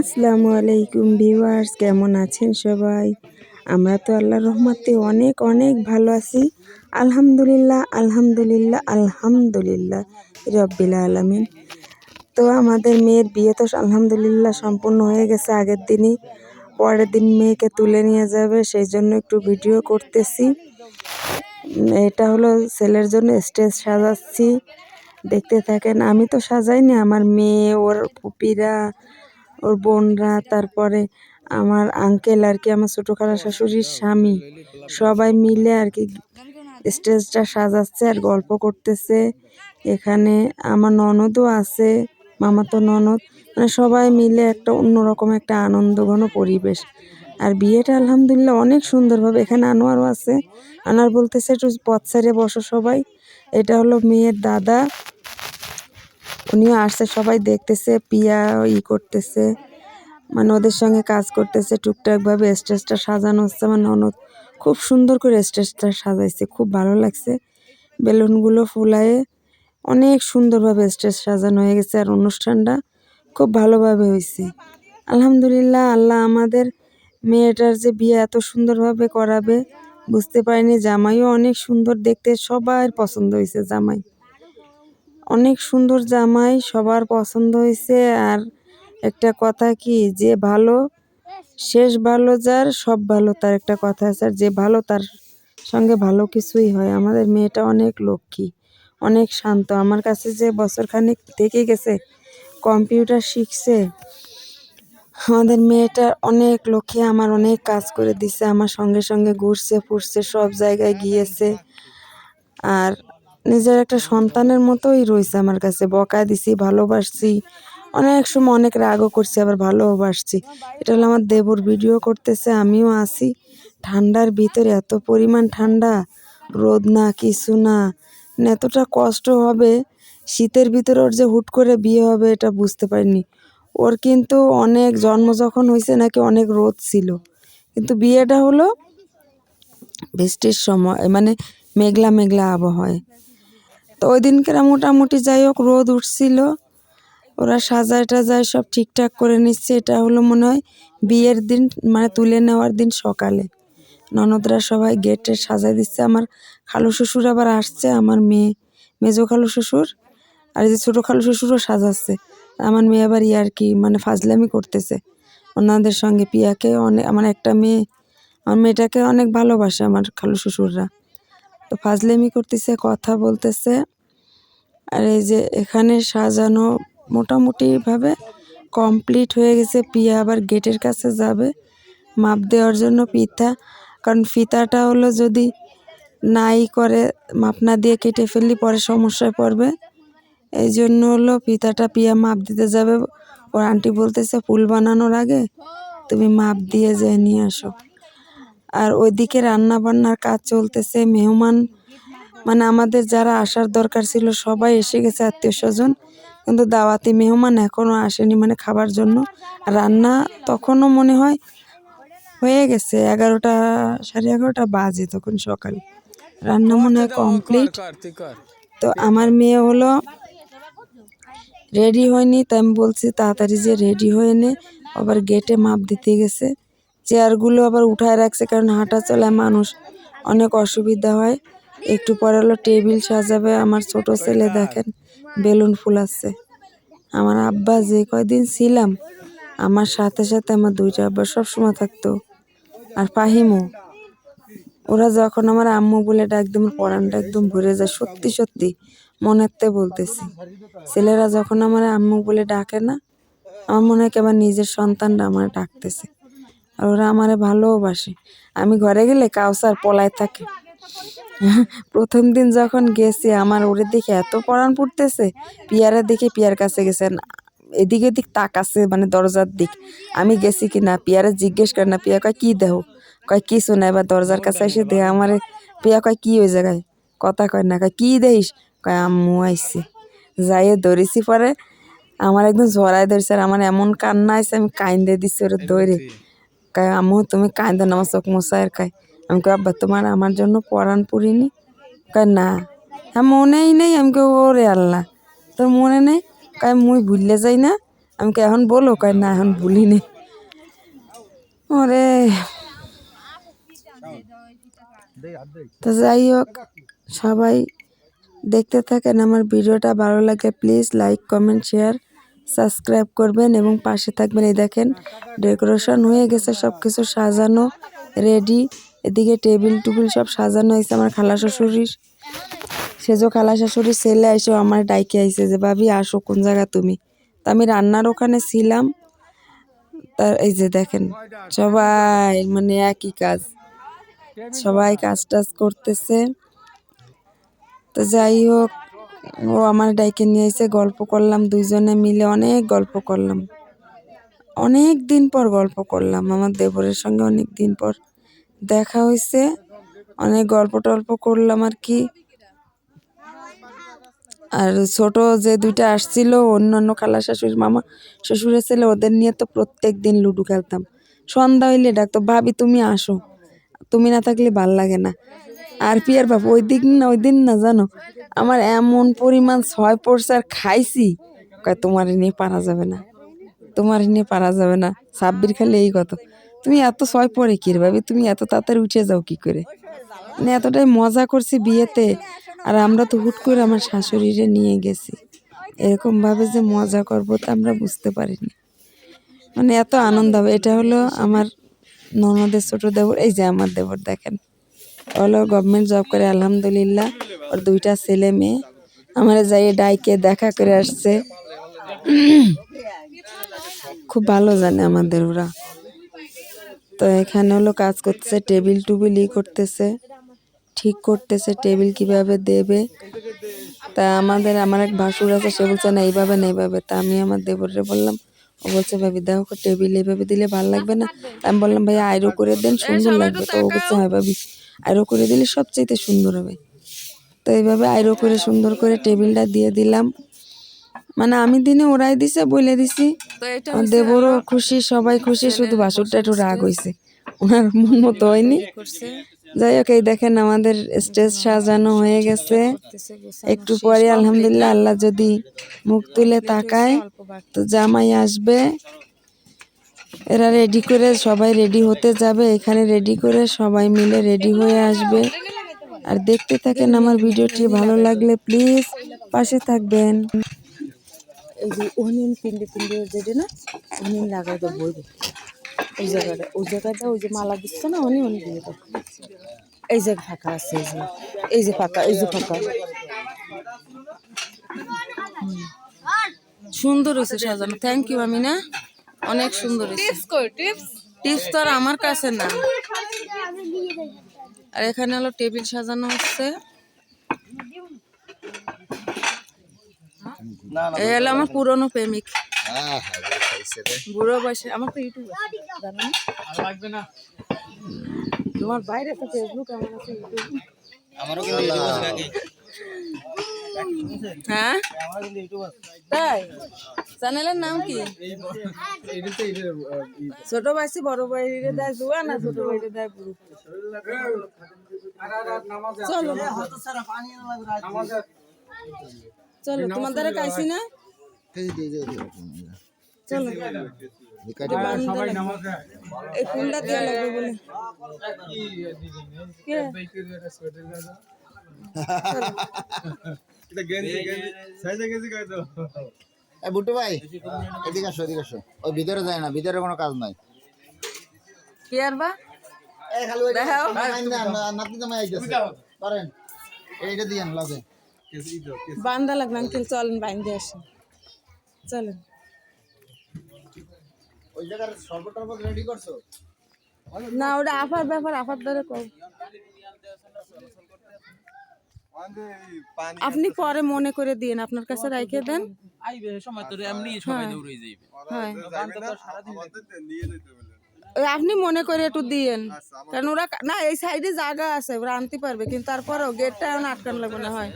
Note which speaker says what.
Speaker 1: আসসালামু আলাইকুম ভিউয়ার্স, কেমন আছেন সবাই? আমরা তো আল্লাহর রহমতে অনেক অনেক ভালো আছি। আলহামদুলিল্লাহ আলহামদুলিল্লাহ আলহামদুলিল্লাহ রব্বিল আলমিন। তো আমাদের মেয়ের বিয়ে তো আলহামদুলিল্লাহ সম্পূর্ণ হয়ে গেছে আগের দিনই। পরের দিন মেয়েকে তুলে নিয়ে যাবে, সেই জন্য একটু ভিডিও করতেছি। এটা হলো ছেলের জন্য স্টেজ সাজাচ্ছি। দেখতে থাকেন, আমি তো সাজাইনি, আমার মেয়ে, ওর পুপিরা ওর বোনরা, তারপরে আমার আঙ্কেল আর কি, আমার ছোটো খালা শাশুড়ির স্বামী, সবাই মিলে আর কি স্টেজটা সাজাচ্ছে আর গল্প করতেছে। এখানে আমার ননদও আছে, মামাতো ননদ মানে সবাই মিলে একটা অন্যরকম একটা আনন্দঘন পরিবেশ। আর বিয়েটা আলহামদুলিল্লাহ অনেক সুন্দরভাবে এখানে আনোয়ারও আছে। আনোয়ার বলতেছে, একটু পথ ছেড়ে বসো সবাই। এটা হলো মেয়ের দাদা উনিও আসছে, সবাই দেখতেছে, পিয়া ই করতেছে মানে ওদের সঙ্গে কাজ করতেছে টুকটাকভাবে স্টেজটা সাজানো হচ্ছে আমার ননদ খুব সুন্দর করে স্টেজটা সাজাইছে, খুব ভালো লাগছে। বেলুনগুলো ফুলায়ে অনেক সুন্দরভাবে স্টেজ সাজানো হয়ে গেছে, আর অনুষ্ঠানটা খুব ভালোভাবে হয়েছে আলহামদুলিল্লাহ, আল্লাহ আমাদের মেয়েটার যে বিয়ে এত সুন্দরভাবে করাবে, বুঝতে পারিনি, জামাইও অনেক সুন্দর দেখতে, সবার পছন্দ হয়েছে জামাই। অনেক সুন্দর জামাই, সবার পছন্দ হয়েছে। আর একটা কথা কি, যে ভালো, শেষ ভালো যার, সব ভালো তার একটা কথা আছে। আর যে ভালো তার সঙ্গে ভালো কিছুই হয়। আমাদের মেয়েটা অনেক লক্ষ্মী, অনেক শান্ত। আমার কাছে যে বছরখানেক থেকে গেছে, কম্পিউটার শিখছে, আমাদের মেয়েটা অনেক লক্ষ্মী, আমার অনেক কাজ করে দিছে, আমার সঙ্গে সঙ্গে ঘুরছে, ফুরছে, সব জায়গায় গিয়েছে। আর নিজের একটা সন্তানের মতোই রয়েছে আমার কাছে। বকা দিছি, ভালোবাসছি। অনেক সময় অনেক রাগও করছি, আবার ভালোবাসছি। এটা হলো আমার দেবর ভিডিও করতেছে, আমিও আসি ঠান্ডার ভিতরে এত পরিমাণ ঠান্ডা, রোদ না, কিছু না। মানে এতটা কষ্ট হবে, শীতের ভিতরে ওর যে হুট করে বিয়ে হবে এটা বুঝতে পারিনি। ওর কিন্তু অনেক জন্ম যখন হয়েছে নাকি অনেক রোদ ছিল। কিন্তু বিয়েটা হলো বৃষ্টির সময় মানে মেঘলা মেঘলা আবহাওয়ায়। তো ওই দিনকে মোটামুটি যাই হোক, রোদ উঠছিল। ওরা সাজায় টাজায় সব ঠিকঠাক করে নিচ্ছে। এটা হলো মনে হয় বিয়ের দিন মানে তুলে নেওয়ার দিন সকালে। ননদরা সবাই গেটে সাজায় দিচ্ছে। আমার খালু শ্বশুর আবার আসছে, আমার মেয়ে, মেজো খালু শ্বশুর আর যে ছোটো খালু শ্বশুরও সাজাচ্ছে। আমার মেয়ে আবার ইয়ার কি মানে ফাজলামি করতেছে। ওনাদের সঙ্গে পিয়াকে অনেক আমার একটা মেয়ে, আমার মেয়েটাকে অনেক ভালোবাসে আমার খালু শ্বশুররা। ফাজলামি করতেছে, কথা বলতেছে। আর এই যে এখানে সাজানো মোটামুটিভাবে কমপ্লিট হয়ে গেছে, পিয়া আবার গেটের কাছে যাবে মাপ দেওয়ার জন্য পিতা। কারণ ফিতাটা হলো যদি নাই করে মাপ না দিয়ে কেটে ফেললি পরে সমস্যায় পড়বে। এই জন্য হলো পিতাটা পিয়া মাপ দিতে যাবে। ওর আন্টি বলতেছে, ফুল বানানোর আগে তুমি মাপ দিয়ে যেয়ে নিয়ে আসো। আর ওইদিকে রান্না বান্নার কাজ চলতেছে মেহমান মানে আমাদের যারা আসার দরকার ছিল সবাই এসে গেছে আত্মীয় স্বজন। কিন্তু দাওয়াতি মেহমান এখনও আসেনি মানে খাবার জন্য। রান্না তখনও মনে হয় হয়ে গেছে এগারোটা সাড়ে এগারোটা বাজে তখন সকাল। রান্না মনে হয় কমপ্লিট তো আমার মেয়ে হলো রেডি হয়নি তাই আমি বলছি তাড়াতাড়ি যে রেডি হয়ে নে। আবার গেটে মাপ দিতে গেছে। চেয়ারগুলো আবার উঠায় রাখছে কারণ হাঁটা চলায় মানুষ অনেক অসুবিধা হয়। একটু পরে হলো টেবিল সাজাবে, আমার ছোট ছেলে দেখেন, বেলুন ফুলাচ্ছে আমার আব্বা যে কয়দিন ছিলাম, আমার সাথে সাথে আমার দুইটা আব্বা সবসময় থাকতো। আর ফাহিমও। ওরা যখন আমার আম্মু বলে ডাক দিম পরানটা একদম ভরে যায়, সত্যি সত্যি মনেতে বলতেছি। ছেলেরা যখন আমার আম্মু বলে ডাকে না, আমার মনে হয় আমার নিজের সন্তানরা আমার ডাকতেছে। আর ওরা আমারে ভালোবাসে। আমি ঘরে গেলে কাউসার পলায় থাকে। প্রথম দিন যখন গেছি, আমার ওরে দেখে এত পড়ান পড়তেছে। পিয়ারা দেখে পিয়ার কাছে গেছেন এদিকে দিক তাকাছে মানে দরজার দিক। আমি গেছি কি না পিয়ারে জিজ্ঞেস করে না, পিয়া কয় কী দেহ? কয়, কিছু না এবার দরজার কাছে এসে দে আমার পিয়া কয়, কী ওই জায়গায়? কথা কয় না, কয়, কী দেখিস কয়, আম্মু আইসি যাইয়ে ধরেছি পরে, আমার একদম ঝরাই ধরেছে আর আমার এমন কান্না আইসে আমি কাইন্দে দিচ্ছি ওরে দৌড়ে কয়, আম্মু, তুমি কাইন্দে না, আমার চোখ কায়। আমি কই, আব্বা, তোমার আমার জন্য পরাণ পুরিনি? কয়, না। হ্যাঁ মনেই নেই, আমি কই, ওরে আল্লাহ। তোর মনে নেই, কয়, মুই ভুললে যাই না? আমি কে এখন বলো। কয়, না, এখন ভুলি ভুলিনি। ওরে। তো যাই হোক, সবাই দেখতে থাকেন, আমার ভিডিওটা ভালো লাগে, please like, comment, share. Subscribe করবেন এবং পাশে থাকবেন। এই দেখেন, ডেকোরেশন হয়ে গেছে সব কিছু সাজানো, রেডি। এদিকে টেবিল টুবিল সব সাজানো হয়েছে আমার খালা শ্বশুরির। সেজো খালা শাশুড়ির ছেলে এসে আমার ডাইকে আইছে যে, ভাবি, আসো কোন জায়গা তুমি? তা আমি রান্নার ওখানে ছিলাম। তার এই যে দেখেন, সবাই মানে একই কাজ। সবাই কাজ টাজ করতেছে। তো যাই হোক ও আমার ডাইকে নিয়ে এসে গল্প করলাম, দুইজনে মিলে অনেক গল্প করলাম। অনেক দিন পর গল্প করলাম, আমার দেবরের সঙ্গে অনেক দিন পর দেখা হয়েছে। অনেক গল্প টল্প করলাম আর কি। আর ছোট যে দুইটা আসছিল অন্য অন্য খালা শাশুড়ি, মামা শ্বশুরের ছেলে, ওদের নিয়ে তো প্রত্যেক দিন লুডো খেলতাম। সন্ধ্যা হইলে ডাকতো, ভাবি তুমি আসো। তুমি না থাকলে ভালো লাগে না। আর পিয়ার বাপ, ওই দিন না, ওই দিন না জানো? আমার এমন পরিমাণ ছয় পড়ছে আর খাইছি। কয়, তোমার নিয়ে পারা যাবে না। তোমার নিয়ে পারা যাবে না। সাব্বির খালি এই কথা। তুমি এত ছয় পরে কি রে ভাবি? তুমি এত তাড়াতাড়ি উঠে যাও কি করে? মানে এতটাই মজা করছি বিয়েতে। আর আমরা তো হুট করে আমার শাশুড়িরে নিয়ে গেছি। এরকম ভাবে যে মজা করব তা আমরা বুঝতে পারিনি। মানে এত আনন্দ হবে। এটা হলো আমার ননদের, ছোট দেবর, এই যে আমার দেবর দেখেন। হলো গভর্নমেন্ট জব করে, আলহামদুলিল্লাহ। ওর দুইটা ছেলে মেয়ে। আমার যাই ডাইকে দেখা করে আসছে। খুব ভালো জানে আমাদের ওরা। তো এখানে হলো কাজ করতেছে, টেবিল টুবিল ই করতেছে। ঠিক করতেছে, টেবিল কীভাবে দেবে। তা আমাদের, আমার এক ভাসুর আছে, সে বলছে, না, এইভাবে না, এইভাবে। তা আমি আমার দেবরে বললাম ও বলছে ভাবি দেখো টেবিল এইভাবে দিলে ভালো লাগবে না। আমি বললাম ভাই আয়রো করে দেন সুন্দর লাগবে। তো ও বলছে হ্যাঁ ভাবি আয়রো করে দিলে সবচেয়ে সুন্দর হবে। তো এইভাবে আয়রো করে সুন্দর করে টেবিলটা দিয়ে দিলাম। মানে আমি দিনে ওরাই দিছে বলে দিছি। দেবরও খুশি সবাই খুশি শুধু বাসুরটা একটু রাগ হয়েছে ওনার মন মতো হয়নি। যাই হোক, এই দেখেন আমাদের স্টেজ সাজানো হয়ে গেছে। একটু পরে আলহামদুলিল্লাহ আল্লাহ যদি মুখ তুলে তাকায়, তো জামাই আসবে। এরা রেডি করে সবাই রেডি হতে যাবে। এখানে রেডি করে সবাই মিলে রেডি হয়ে আসবে। আর দেখতে থাকেন আমার ভিডিওটি ভালো লাগলে প্লিজ পাশে থাকবেন।
Speaker 2: এই যে অনিয়ন পিন্ডি পিন্ডি যেটা না অনিয়ন লাগাই তো ওই জায়গাটা ওই জায়গাটা ওই যে মালা দিচ্ছে না অনিয়ন দিয়ে তো এই যে ফাঁকা আছে এই যে এই যে ফাঁকা এই যে ফাঁকা।
Speaker 1: সুন্দর হয়েছে সাজানো। থ্যাংক ইউ আমি না অনেক সুন্দর টিপস তো আর আমার কাছে না। আর এখানে হলো টেবিল সাজানো হচ্ছে। এই হলো আমার পুরনো প্রেমিক। বুড়ো বয়সে আমার তো ইউটিউব আছে জানো না? তোমার বাইরে তো ফেসবুক আমার আছে ইউটিউব হ্যাঁ? তাই? চ্যানেলের নাম কি? ছোট ভাইসি বড় ভাইরে দেয় জুয়া না ছোট ভাইরে দেয় বুড়ো? চলো। চলো তোমার দ্বারা খাইছি না? চলো। এই ফুলটা দেওয়া লাগবে বলে। কে?
Speaker 3: এ বুট্টু ভাই এদিকে আসো এদিকে আসো। ওই ভিতরে যায় না ভিতরে কোনো কাজ নাই।
Speaker 1: কে আর বা?
Speaker 3: এই খালি ওই
Speaker 1: দেখাও।
Speaker 3: নাতনি জামাই আইতেছে করেন এইটা দিয়েন লগে
Speaker 1: বান্দা আঙ্কেল চলেন বাইন্দে আসেন। চলেন।
Speaker 3: ওই জায়গার শরবত টরবত রেডি করছ?
Speaker 1: না ওটা আফার ব্যাপার আফার দ্বারা কর আপনি পরে মনে করে দিন আপনার কাছে রাইখে দেন।
Speaker 4: আইবে সময় তো এমনি সবাই দৌড়ে যাইবে।
Speaker 1: হ্যাঁ। ওই আপনি মনে করে একটু দিয়েন। কারণ ওরা না এই সাইডে জায়গা আছে ওরা আনতে পারবে কিন্তু তারপরেও গেটটা এখন আটকান লাগবে না হয়।